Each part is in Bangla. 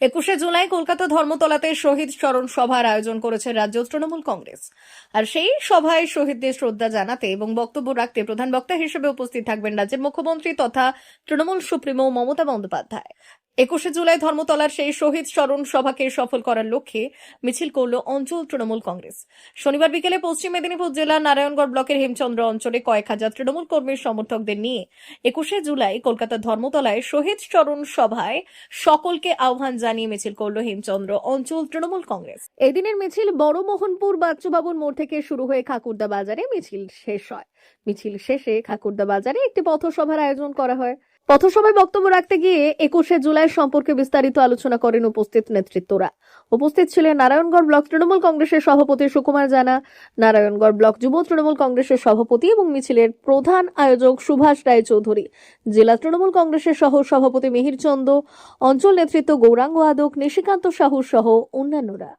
একুশে জুলাই কলকাতা ধর্মতলাতে শহীদ স্মরণ সভার আয়োজন করেছে রাজ্য তৃণমূল কংগ্রেস। আর সেই সভায় শহীদদের শ্রদ্ধা জানাতে এবং বক্তব্য রাখতে প্রধান বক্তা হিসেবে উপস্থিত থাকবেন রাজ্যের মুখ্যমন্ত্রী তথা তৃণমূল সুপ্রিমো মমতা বন্দ্যোপাধ্যায়। একুশে জুলাই ধর্মতলার সেই শহীদ স্মরণ সভাকে সফল করার লক্ষ্যে মিছিল করল অঞ্চল তৃণমূল কংগ্রেস। শনিবার বিকেলে পশ্চিম মেদিনীপুর জেলার নারায়ণগড় ব্লকের হেমচন্দ্র অঞ্চলে কয়েক হাজার তৃণমূল কর্মীর সমর্থকদের নিয়ে একুশে জুলাই কলকাতার ধর্মতলায় শহীদ স্মরণ সভায় সকলকে আহ্বান জানিয়ে মিছিল করল হেমচন্দ্র অঞ্চল তৃণমূল কংগ্রেস। এদিনের মিছিল বড় মোহনপুর বাচ্চুবাবুর মোড় থেকে শুরু হয়ে খাকুরদা বাজারে মিছিল শেষ হয়। মিছিল শেষে খাকুরদা বাজারে একটি পথসভার আয়োজন করা হয়। পথসভায় বক্তব্য রাখতে গিয়ে একুশে জুলাই সম্পর্কে বিস্তারিত আলোচনা করেন উপস্থিত নেতৃত্বরা। উপস্থিত ছিলেন নারায়ণগড় ব্লক তৃণমূল কংগ্রেসের সভাপতি সুকুমার জানা, নারায়ণগড় ব্লক যুব তৃণমূল কংগ্রেসের সভাপতি এবং মিছিলের প্রধান আয়োজক সুভাষ রায় চৌধুরী জেলা তৃণমূল কংগ্রেসের সহ সভাপতি মিহির চন্দ, অঞ্চল নেতৃত্ব গৌরাঙ্গ আদক, নিশিকান্ত সাহু সহ অন্যান্যরা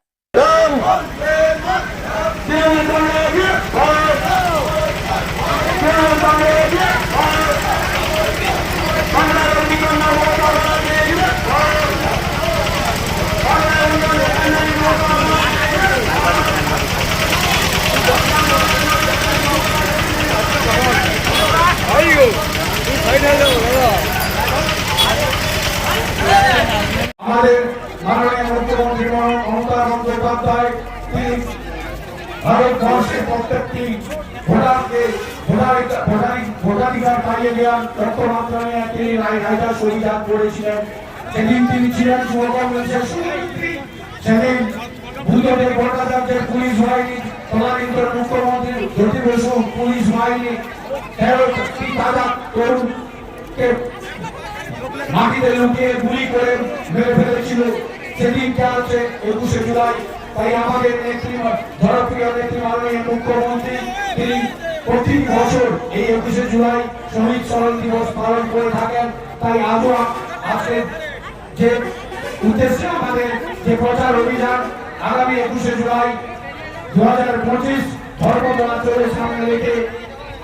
মাননীয় মুখ্যমন্ত্রী মমতা বন্দ্যোপাধ্যায় তিনি ভারতবর্ষের সেদিন সেদিন মুখ্যমন্ত্রী পুলিশ বাহিনী মাটিতে লুকিয়ে গুলি করে মেরে ফেলেছিল। সেদিনটা হচ্ছে একুশে জুলাই। তাই আমাদের নেত্রী জনপ্রিয় নেত্রী মাননীয় মুখ্যমন্ত্রী, তিনি প্রতি বছর এই একুশে জুলাই শহীদ স্মরণ দিবস পালন করে থাকেন। তাই আজও আজকে যে উদ্দেশ্যে আমাদের যে প্রচার অভিযান, আগামী একুশে জুলাই দু হাজার পঁচিশ ধর্মতলাচলের সামনে রেখে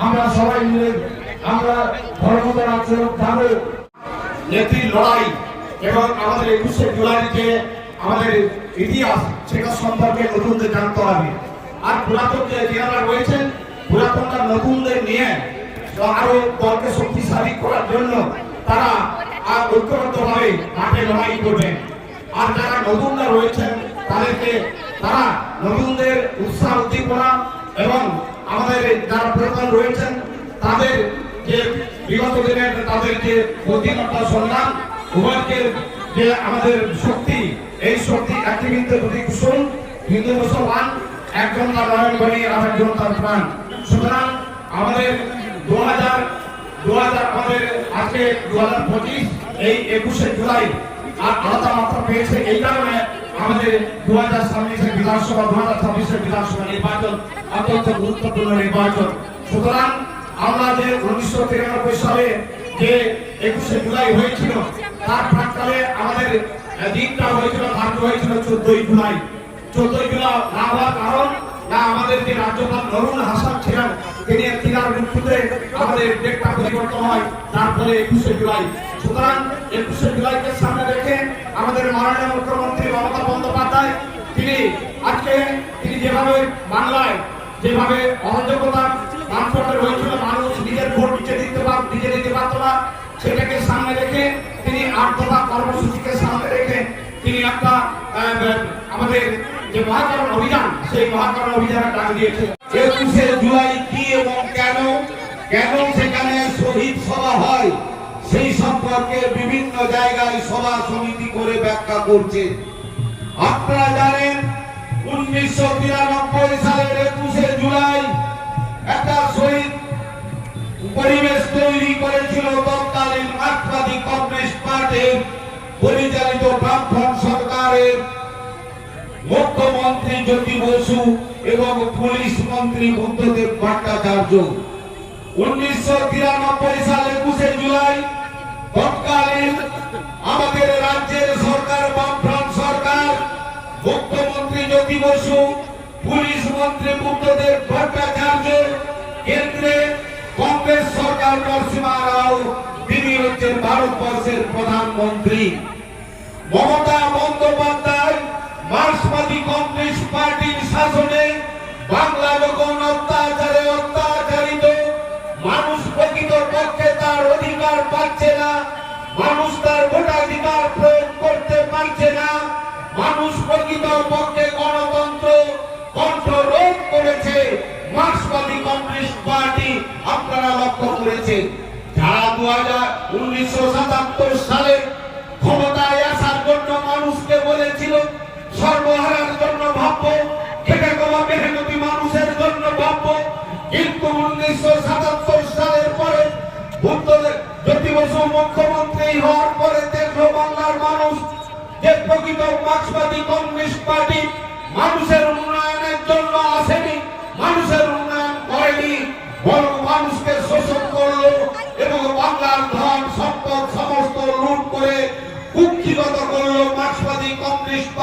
আমরা সবাই মিলে আমরা ধর্মতলাচল যাব নেত্রীর লড়াই এবং আমাদের একুশে জুলাই যে আমাদের ইতিহাস সেটা সম্পর্কে নতুনদের জানতে হবে। আর পুরাতন যে যারা রয়েছেন পুরাতনটা নতুনদের নিয়ে আরও দলকে শক্তিশালী করার জন্য তারা আর ঐক্যবদ্ধভাবে মাঠে লড়াই করবেন। আর যারা নতুনরা রয়েছেন, তাদেরকে তারা নতুনদের উৎসাহ, উদ্দীপনা এবং আমাদের যারা পুরাতন রয়েছেন, তাদের যে বিগত দিনের তাদের যে বুদ্ধিমত্তা সম্মান উভয়কে যে আমাদের শক্তি, এই শক্তি একটি কিন্তু কুসুম হিন্দু মুসলমান, একজন তার নয়ন বনি আর একজন তার প্রাণ। সুতরাং আমাদের দু হাজার দু হাজার আমাদের আজকে দু হাজার পঁচিশ, এই একুশে জুলাই, আর আলাদা মাত্রা পেয়েছে এই কারণে আমাদের দু হাজার ছাব্বিশের বিধানসভা দু হাজার ছাব্বিশের বিধানসভা নির্বাচন অত্যন্ত গুরুত্বপূর্ণ নির্বাচন। সুতরাং আমরা যে উনিশশো তিরানব্বই সালে যে একুশে জুলাই হয়েছিল, তার প্রাককালে আমাদের দিনটা হয়েছিল ধার্য হয়েছিল চোদ্দই জুলাই। চোদ্দই জুলাই না হওয়ার কারণ, না আমাদের যে রাজ্যপাল নরুন হাসান ছিলেন, তিনি তিনার মৃত্যুতে আমাদের ডেটটা পরিবর্তন হয় তারপরে একুশে জুলাই। সুতরাং একুশে জুলাইকে সামনে রেখে আমাদের মাননীয় মুখ্যমন্ত্রী মমতা বন্দ্যোপাধ্যায়, তিনি আজকে, তিনি যেভাবে বাংলায় যেভাবে অরাজকতা মানুষ নিজের ভোট নিচে দিতে পার নিজে দিতে সামনে রেখে তিনি আট কর্মসূচিকে সামনে রেখে তিনি একটা আমাদের যে মহাকরণ অভিযান, সেই মহাকরণ অভিযানের ডাক দিয়েছে একুশে জুলাই কি এবং কেন? কেন সেখানে শহীদ সভা হয়? সেই সম্পর্কে বিভিন্ন জায়গায় সভা সমিতি করে ব্যাখ্যা করছে। আপনারা জানেন, উনিশশো তিরানব্বই সালের একুশে জুলাই একটা শহীদ পরিবেশ তৈরি করেছিল কমিউনিস্ট পরিচালিত বামফ্রন্ট সরকারের মুখ্যমন্ত্রী জ্যোতি বসু এবং পুলিশ মন্ত্রী বুদ্ধদেব ভট্টাচার্য। উনিশশো তিরানব্বই সালে একুশে জুলাই তৎকালীন আমাদের রাজ্যের সরকার বামফ্রন্ট সরকার, মুখ্যমন্ত্রী জ্যোতি বসু, পুলিশ মন্ত্রী বুদ্ধদেব ভট্টাচার্য কেন্দ্রে কংগ্রেস সরকার নরসিমা রাও তিনি হচ্ছেন ভারতবর্ষের প্রধানমন্ত্রী। মমতা বন্দ্যোপাধ্যায় মার্ক্সবাদী কমিউনিস্ট পার্টির শাসনে বাংলা যখন অত্যাচারে অত্যাচারিত, মানুষ প্রকৃত পক্ষে তার অধিকার পাচ্ছে না, মানুষ তার ভোটাধিকার প্রয়োগ করতে পারছে না, মানুষ প্রকৃত পক্ষে গণতন্ত্র কণ্ঠ রোধ করেছে। মার্ক্সবাদী কমিউনিস্ট পার্টি আপনারা লক্ষ্য করেছেন। হাজার উনিশশো সাতাত্তর সালে ক্ষমতায় আসার জন্য মানুষকে বলেছিল, সর্বহারার জন্য ভাববো মেহনতি মানুষের জন্য ভাববো। কিন্তু উনিশশো সাতাত্তর সালের পরে জ্যোতি বসু মুখ্যমন্ত্রী হওয়ার পরে দেখল বাংলার মানুষ যে প্রকৃত মার্ক্সবাদী কমিউনিস্ট পার্টি মানুষের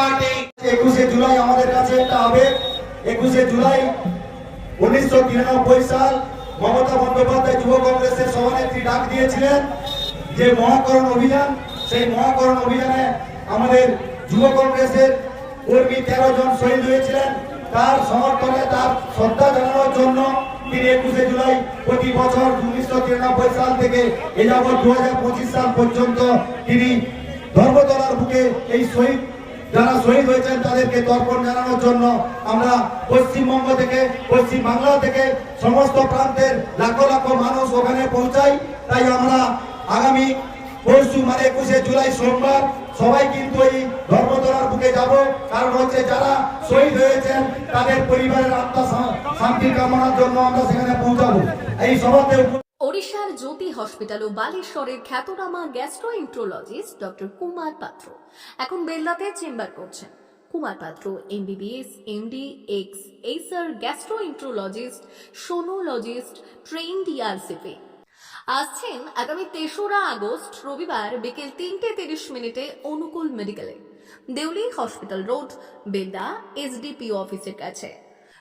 পার্টি একুশে জুলাই আমাদের কাছে একটা আবেগ। একুশে জুলাই উনিশশো তিরানব্বই সাল মমতা বন্দ্যোপাধ্যায় যুব কংগ্রেসের সভানেত্রী ডাক দিয়েছিলেন যে মহাকরণ অভিযান। সেই মহাকরণ অভিযানে আমাদের যুব কংগ্রেসের কর্মী তেরো জন শহীদ হয়েছিলেন। তার সমর্থনে, তার শ্রদ্ধা জানানোর জন্য তিনি একুশে জুলাই প্রতি বছর উনিশশো তিরানব্বই সাল থেকে এ যাবৎ দু হাজার পঁচিশ সাল পর্যন্ত তিনি ধর্মতলার বুকে এই শহীদ যারা শহীদ হয়েছেন তাদেরকে তর্পণ জানানোর জন্য আমরা পশ্চিমবঙ্গ থেকে, পশ্চিম বাংলা থেকে সমস্ত প্রান্তের লাখো লাখো মানুষ ওখানে পৌঁছাই। তাই আমরা আগামী পরশু মানে একুশে জুলাই সোমবার সবাই কিন্তু এই ধর্মতলার বুকে যাব। কারণ হচ্ছে যারা শহীদ হয়েছেন, তাদের পরিবারের আত্মা শান্তি কামনার জন্য আমরা সেখানে পৌঁছাবো। এই সভাতে ওড়িশার জ্যোতি হসপিটাল ও বালেশ্বরের খ্যাতনামা গ্যাস্ট্রোএন্ট্রোলজিস্ট ডক্টর কুমার পাত্র এখন বেল্লাতে চেম্বার করছেন। Kumar Patra MBBS MD ex এইসার gastroenterologist, sonologist train DRCP আসছেন আগামী তেসরা আগস্ট, রবিবার বিকেল তিনটে তিরিশ মিনিটে অনুকূল মেডিকেলে। Deuli hospital road Beda SDPO অফিসের কাছে।